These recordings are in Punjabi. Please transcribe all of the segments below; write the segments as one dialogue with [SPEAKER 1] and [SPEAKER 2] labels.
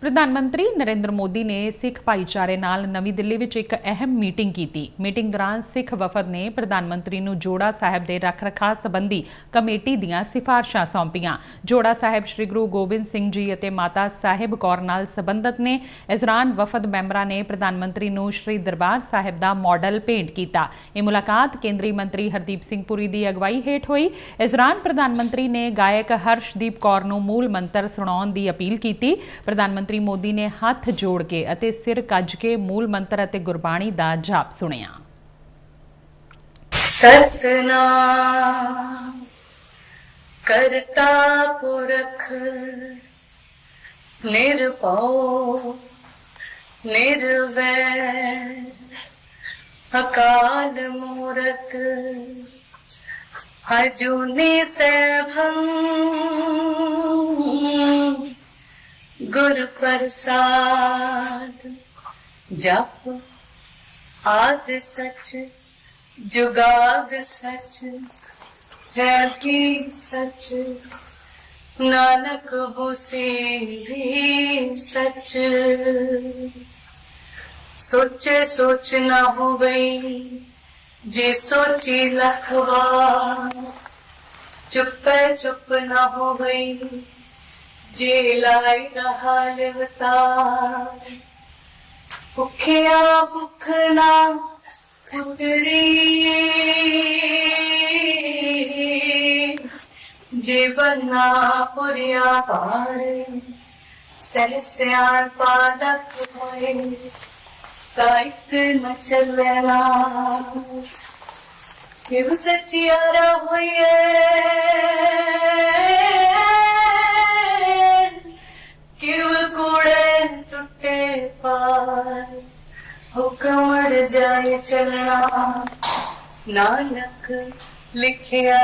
[SPEAKER 1] ਪ੍ਰਧਾਨ ਮੰਤਰੀ ਨਰਿੰਦਰ ਮੋਦੀ ਨੇ ਸਿੱਖ ਭਾਈਚਾਰੇ ਨਾਲ ਨਵੀਂ ਦਿੱਲੀ ਵਿੱਚ ਇੱਕ ਅਹਿਮ ਮੀਟਿੰਗ ਕੀਤੀ। ਮੀਟਿੰਗ ਦੌਰਾਨ ਸਿੱਖ ਵਫਦ ਨੇ ਪ੍ਰਧਾਨ ਮੰਤਰੀ ਨੂੰ ਜੋੜਾ ਸਾਹਿਬ ਦੇ ਰੱਖ-ਰਖਾਅ ਸੰਬੰਧੀ ਕਮੇਟੀ ਦੀਆਂ ਸਿਫਾਰਸ਼ਾਂ ਸੌਂਪੀਆਂ। ਜੋੜਾ ਸਾਹਿਬ ਸ੍ਰੀ ਗੁਰੂ ਗੋਬਿੰਦ ਸਿੰਘ ਜੀ ਅਤੇ ਮਾਤਾ ਸਾਹਿਬ ਕੌਰ ਨਾਲ ਸੰਬੰਧਤ ਨੇ ਇਸ ਦੌਰਾਨ ਵਫਦ ਮੈਂਬਰਾਂ ਨੇ ਪ੍ਰਧਾਨ ਮੰਤਰੀ ਨੂੰ ਸ੍ਰੀ ਦਰਬਾਰ ਸਾਹਿਬ ਦਾ ਮਾਡਲ ਭੇਂਟ ਕੀਤਾ। ਇਹ ਮੁਲਾਕਾਤ ਕੇਂਦਰੀ ਮੰਤਰੀ ਹਰਦੀਪ ਸਿੰਘ ਪੁਰੀ ਦੀ ਅਗਵਾਈ ਹੇਠ ਹੋਈ। ਇਸ ਦੌਰਾਨ ਪ੍ਰਧਾਨ ਮੰਤਰੀ ਨੇ ਗਾਇਕ ਹਰਸ਼ਦੀਪ ਕੌਰ ਨੂੰ ਮੂਲ ਮੰਤਰ ਸੁਣਾਉਣ ਦੀ ਅਪੀਲ ਕੀਤੀ। ਪ੍ਰਧਾਨ ਮੰਤਰੀ ਮੋਦੀ ਨੇ ਹੱਥ ਜੋੜ ਕੇ ਅਤੇ ਸਿਰ ਕੱਜ ਕੇ ਮੂਲ ਮੰਤਰ ਅਤੇ ਗੁਰਬਾਣੀ ਦਾ ਜਾਪ ਸੁਣਿਆ।
[SPEAKER 2] ਸਤਨਾਮ ਕਰਤਾ ਪੁਰਖ, ਨਿਰਭਉ, ਨਿਰਵੈਰ, ਅਕਾਲ ਮੂਰਤ ਅਜੂਨੀ ਸੈਭੰ। ਗੁਰ ਪ੍ਰਸਾਦ ਜਪ ਆਦ ਸਚ, ਜੁਗਾਦ ਸਚ ਹੈ ਕੀ ਸਚ, ਨਾਨਕ ਹੋਸੀ ਵੀ ਸਚ। ਸੋਚੇ ਸੋਚ ਨਾ ਹੋਵਈ, ਜੇ ਸੋਚੀ ਲਖਵਾ ਚੁੱਪੇ ਚੁੱਪ ਨਾ ਹੋਵਈ ਜੇ ਲਾਈ ਰਹਾ ਲਿਵਤਾ ਭੁਖਿਆ ਭੁਖ ਨਾ ਪੁੱਤਰੀ ਜੀਵਨਾ ਪੁਰਿਆ ਪਾਰੇ, ਸਹਿ ਸਿਆਣ ਪਾਲਕ ਹੋਏ ਕਾਇਕ ਨ ਚੱਲਣਾ ਕਿਵ ਸਚਿਆਰਾ ਹੋਈਏ ਅੜ ਚੱਲਣਾ ਨਾਨਕ ਲਿਖਿਆ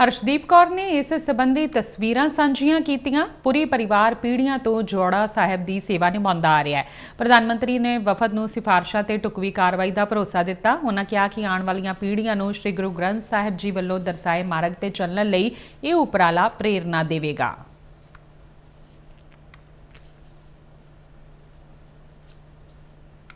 [SPEAKER 1] ਹਰਸ਼ਦੀਪ ਕੌਰ ਨੇ ਇਸ ਸੰਬੰਧੀ ਤਸਵੀਰਾਂ ਸਾਂਝੀਆਂ ਕੀਤੀਆਂ। ਪੂਰੀ ਪਰਿਵਾਰ ਪੀੜ੍ਹੀਆਂ ਤੋਂ ਜੋੜਾ ਸਾਹਿਬ ਦੀ ਸੇਵਾ ਨਿਭਾਉਂਦਾ ਆ ਰਿਹਾ ਹੈ। ਪ੍ਰਧਾਨ ਮੰਤਰੀ ਨੇ ਵਫਦ ਨੂੰ ਸਿਫਾਰਸ਼ਾਂ ਤੇ ਟੁਕਵੀ ਕਾਰਵਾਈ ਦਾ ਭਰੋਸਾ ਦਿੱਤਾ। ਉਹਨਾਂ ਕਿਹਾ ਕਿ ਆਉਣ ਵਾਲੀਆਂ ਪੀੜ੍ਹੀਆਂ ਨੂੰ ਸ੍ਰੀ ਗੁਰੂ ਗ੍ਰੰਥ ਸਾਹਿਬ ਜੀ ਵੱਲੋਂ ਦਰਸਾਏ ਮਾਰਗ ਤੇ ਚੱਲਣ ਲਈ ਇਹ ਉਪਰਾਲਾ ਪ੍ਰੇਰਨਾ ਦੇਵੇਗਾ।